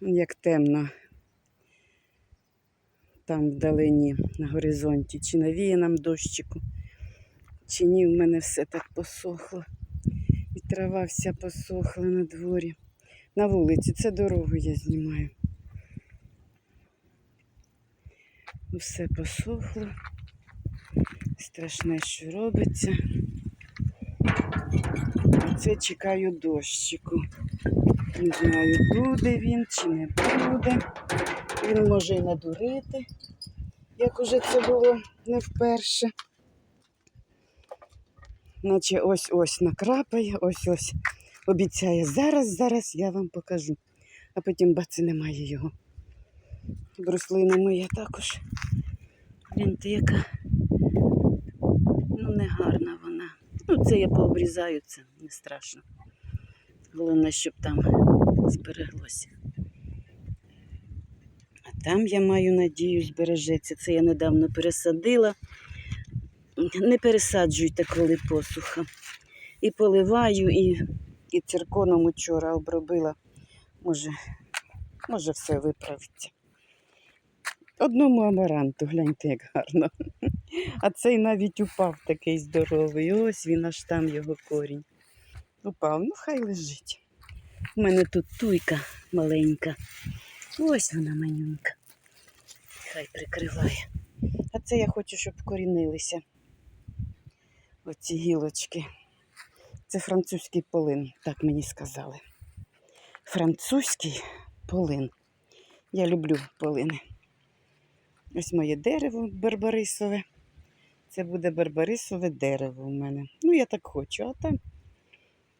Як темно. Там вдалині на горизонті. Чи навіє нам дощику, чи ні, в мене все так посохло. І трава вся посохла на дворі. На вулиці, це дорогу я знімаю. Все посохло. Страшне, що робиться. Оце чекаю дощику. Не знаю, буде він чи не буде. Він може і надурити, як уже це було не вперше. Наче ось-ось накрапає, ось-ось обіцяє. Зараз, зараз я вам покажу. А потім баці немає його. Бруслина моя також. Гляньте, яка ну не гарна вона. Ну, це я пообрізаю, це не страшно. Головне, щоб там збереглося. А там я маю надію, збережеться. Це я недавно пересадила. Не пересаджуйте, коли посуха. І поливаю, і, і цирконом учора обробила. Може, може все виправиться. Одному амаранту, гляньте, як гарно. А цей навіть упав такий здоровий. Ось він аж там його корінь. Упав, ну хай лежить. У мене тут туйка маленька. Ось вона манюнька. Хай прикриває. А це я хочу, щоб вкорінилися. Оці гілочки. Це французький полин, так мені сказали. Французький полин. Я люблю полини. Ось моє дерево барбарисове. Це буде барбарисове дерево у мене. Ну, я так хочу, а там.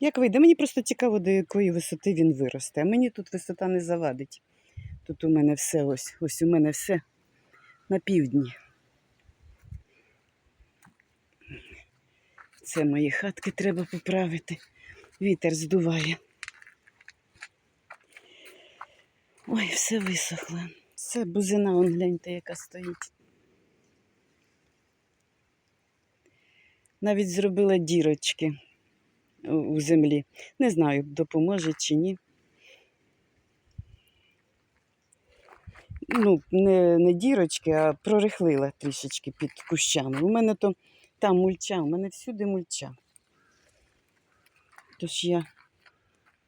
Як вийде? Мені просто цікаво, до якої висоти він виросте. А мені тут висота не завадить. Тут у мене все ось, ось у мене все на півдні. Це мої хатки треба поправити. Вітер здуває. Ой, все висохло. Це бузина, он гляньте, яка стоїть. Навіть зробила дірочки у землі. Не знаю, допоможе чи ні. Ну, не, не дірочки, а прорихлила трішечки під кущами. У мене то там мульча, у мене всюди мульча. Тож я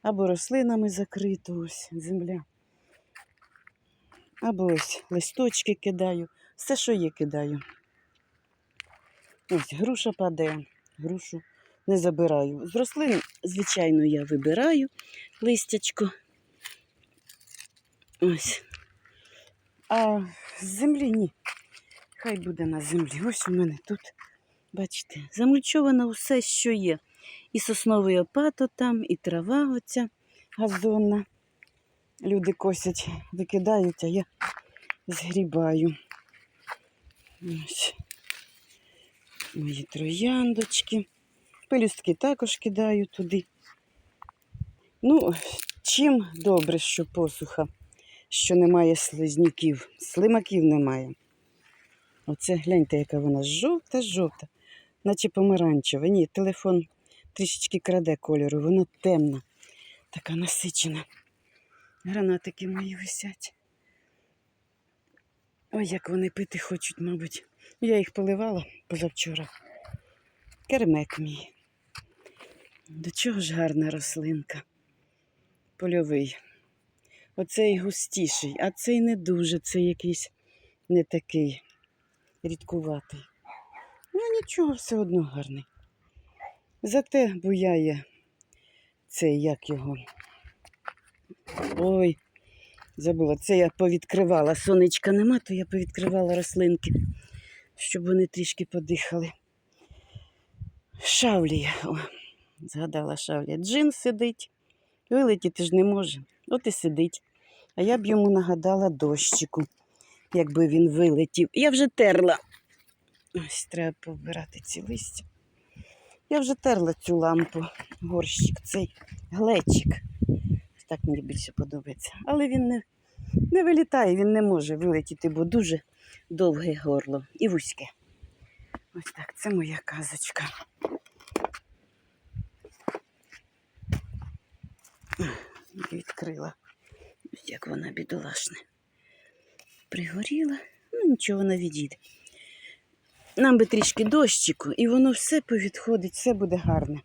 або рослинами закрита ось земля, або ось листочки кидаю. Все, що є, кидаю. Ось груша падає, грушу не забираю. З рослин, звичайно, я вибираю листячко. Ось. А з землі ні. Хай буде на землі. Ось у мене тут, бачите, замульчовано все, що є. І сосновий опато там, і трава оця газонна. Люди косять, викидають, а я згрібаю. Ось. Мої трояндочки. Пелюстки також кидаю туди. Ну, чим добре, що посуха, що немає слизняків, слимаків немає. Оце гляньте, яка вона жовта-жовта, наче помаранчева. Ні, телефон трішечки краде кольору, вона темна, така насичена. Гранатики мої висять. Ой, як вони пити хочуть, мабуть. Я їх поливала позавчора. Кермек мій. До чого ж гарна рослинка? Польовий. Оцей густіший, а цей не дуже, цей якийсь не такий рідкуватий. Ну нічого, все одно гарний. Зате буяє цей, як його. Ой, забула, це я повідкривала. Сонечка нема, то я повідкривала рослинки, щоб вони трішки подихали. Шавлія. О, згадала шавлія. Джин сидить, вилетіти ж не може. От і сидить. А я б йому нагадала дощику, якби він вилетів. Я вже терла. Ось треба повбирати ці листя. Я вже терла цю лампу, горщик, цей глечик. Так мені більше подобається. Але він не, не вилітає, він не може вилетіти, бо дуже довге горло і вузьке. Ось так, це моя казочка. Відкрила. Ось як вона бідолашна. Пригоріла, ну нічого вона відійде. Нам би трішки дощику, і воно все повідходить, все буде гарне.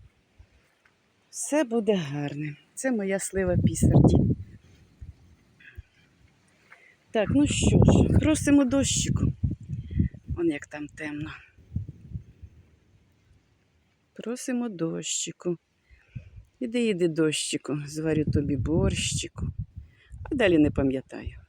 Все буде гарне. Це моя слива пісерді. Так, ну що ж, просимо дощику. Вон як там темно. Просимо дощику. Іди, іди, дощику, зварю тобі борщику. А далі не пам'ятаю.